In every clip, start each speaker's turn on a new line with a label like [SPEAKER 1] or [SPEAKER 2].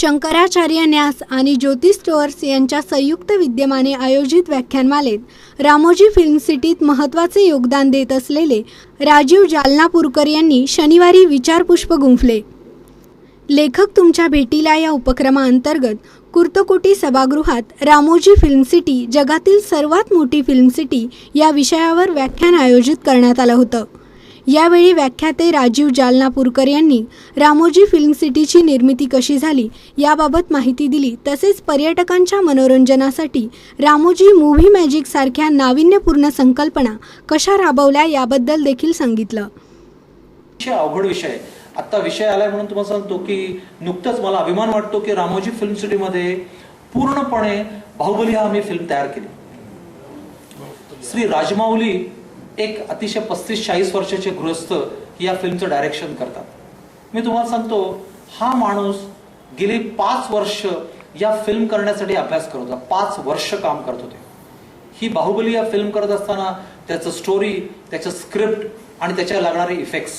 [SPEAKER 1] शंकराचार्य न्यास आणि ज्योती स्टोअर्स यांच्या संयुक्त विद्यमाने आयोजित व्याख्यानमालेत रामोजी फिल्म सिटीत महत्त्वाचे योगदान देत असलेले राजीव जालनापूरकर यांनी शनिवारी विचारपुष्प गुंफले. लेखक तुमच्या भेटीला या उपक्रमाअंतर्गत कुर्तकोटी सभागृहात रामोजी फिल्म सिटी जगातील सर्वात मोठी फिल्म सिटी या विषयावर व्याख्यान आयोजित करण्यात आलं होतं. यावेळी व्याख्याते राजीव जालनापूरकर यांनी रामोजी फिल्म सिटीची निर्मिती कशी झाली याबाबत माहिती दिली. तसेच पर्यटकांच्या मनोरंजनासाठी रामोजी मूव्ही मॅजिक सारख्या नाविन्यपूर्ण संकल्पना कशा राबवल्या याबद्दल देखील सांगितलं.
[SPEAKER 2] अतिशय अवघड विषय. आत्ता विषय आलाय म्हणून तुम्हाला सांगतो की नुकतंच मला अभिमान वाटतो की रामोजी फिल्म सिटीमध्ये पूर्णपणे बाहुबली हा आम्ही फिल्म तयार केली. श्री राजमाऊली एक अतिशय पस्तीस चाळीस वर्षाचे गृहस्थ या फिल्मचं डायरेक्शन करतात. मी तुम्हाला सांगतो हा माणूस गेली पाच वर्ष या फिल्म करण्यासाठी अभ्यास करत होता. पाच वर्ष काम करत होते. ही बाहुबली या फिल्म करत असताना त्याचं स्टोरी त्याचं स्क्रिप्ट आणि त्याच्या लागणारे इफेक्ट्स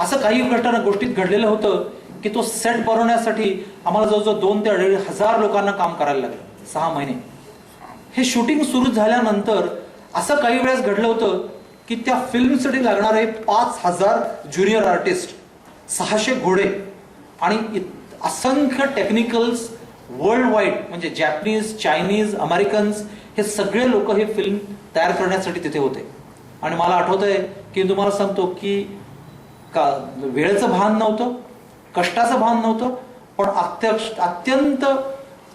[SPEAKER 2] असं काही घटना गोष्टीत घडलेलं होतं की तो सेट बनवण्यासाठी आम्हाला जवळजवळ दोन ते अडीच हजार लोकांना काम करायला लागलं. सहा महिने. हे शूटिंग सुरू झाल्यानंतर असं काही वेळेस घडलं होतं की त्या फिल्मसाठी लागणारे पाच हजार ज्युनियर आर्टिस्ट सहाशे घोडे आणि इत- असंख्य टेक्निकल्स वर्ल्ड वाईड म्हणजे जॅपनीज चायनीज अमेरिकन्स हे सगळे लोक हे फिल्म तयार करण्यासाठी तिथे होते. आणि मला आठवत आहे की तुम्हाला सांगतो की का वेळेचं भान नव्हतं कष्टाचं भान नव्हतं पण अत्यक्ष अत्यंत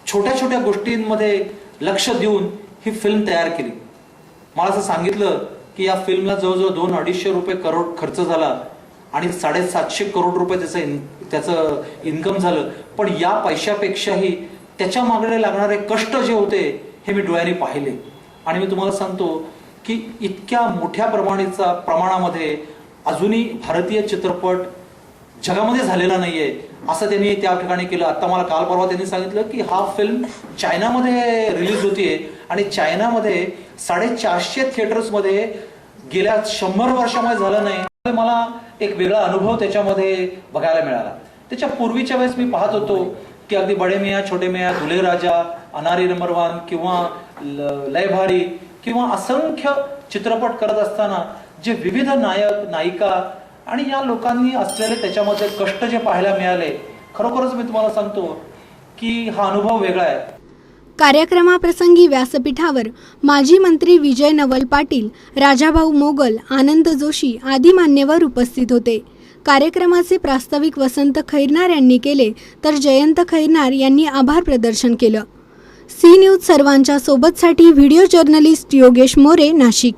[SPEAKER 2] छोट्या छोट्या गोष्टींमध्ये लक्ष देऊन ही फिल्म तयार केली. मला असं सांगितलं की या फिल्मला जवळजवळ दोन अडीचशे रुपये करोड खर्च झाला आणि साडेसातशे करोड रुपये त्याचं इन त्याचं इन्कम झालं. पण या पैशापेक्षाही त्याच्या मागणे लागणारे कष्ट जे होते हे मी डोळ्याने पाहिले. आणि मी तुम्हाला सांगतो की इतक्या मोठ्या प्रमाणेचा प्रमाणामध्ये अजूनही भारतीय चित्रपट जगामध्ये झालेला नाहीये असं त्यांनी त्या ठिकाणी केलं. आता मला काल परवा त्यांनी सांगितलं की हा फिल्म चायनामध्ये रिलीज होतीये आणि चायनामध्ये साडेचारशे थिएटर्समध्ये गेल्या शंभर वर्षामध्ये झालं नाही. मला एक वेगळा अनुभव त्याच्यामध्ये बघायला मिळाला. त्याच्या पूर्वीच्या वेळेस मी पाहत होतो की अगदी बडे मिया छोटे मिया धुले राजा अनारी नंबर वन किंवा ल- लय भारी किंवा असंख्य चित्रपट करत असताना जे विविध नायक नायिका आणि या लोकांनी असलेले त्याच्यामध्ये कष्ट जे पाहायला मिळाले खरोखरच मी तुम्हाला सांगतो की हा अनुभव वेगळा आहे.
[SPEAKER 1] कार्यक्रमाप्रसंगी व्यासपीठावर माजी मंत्री विजय नवल पाटील राजाभाऊ मोगल आनंद जोशी आदी मान्यवर उपस्थित होते. कार्यक्रमाचे प्रास्ताविक वसंत खैरनार यांनी केले तर जयंत खैरनार यांनी आभार प्रदर्शन केलं. सी न्यूज सर्वांच्या सोबतसाठी व्हिडिओ जर्नलिस्ट योगेश मोरे नाशिक.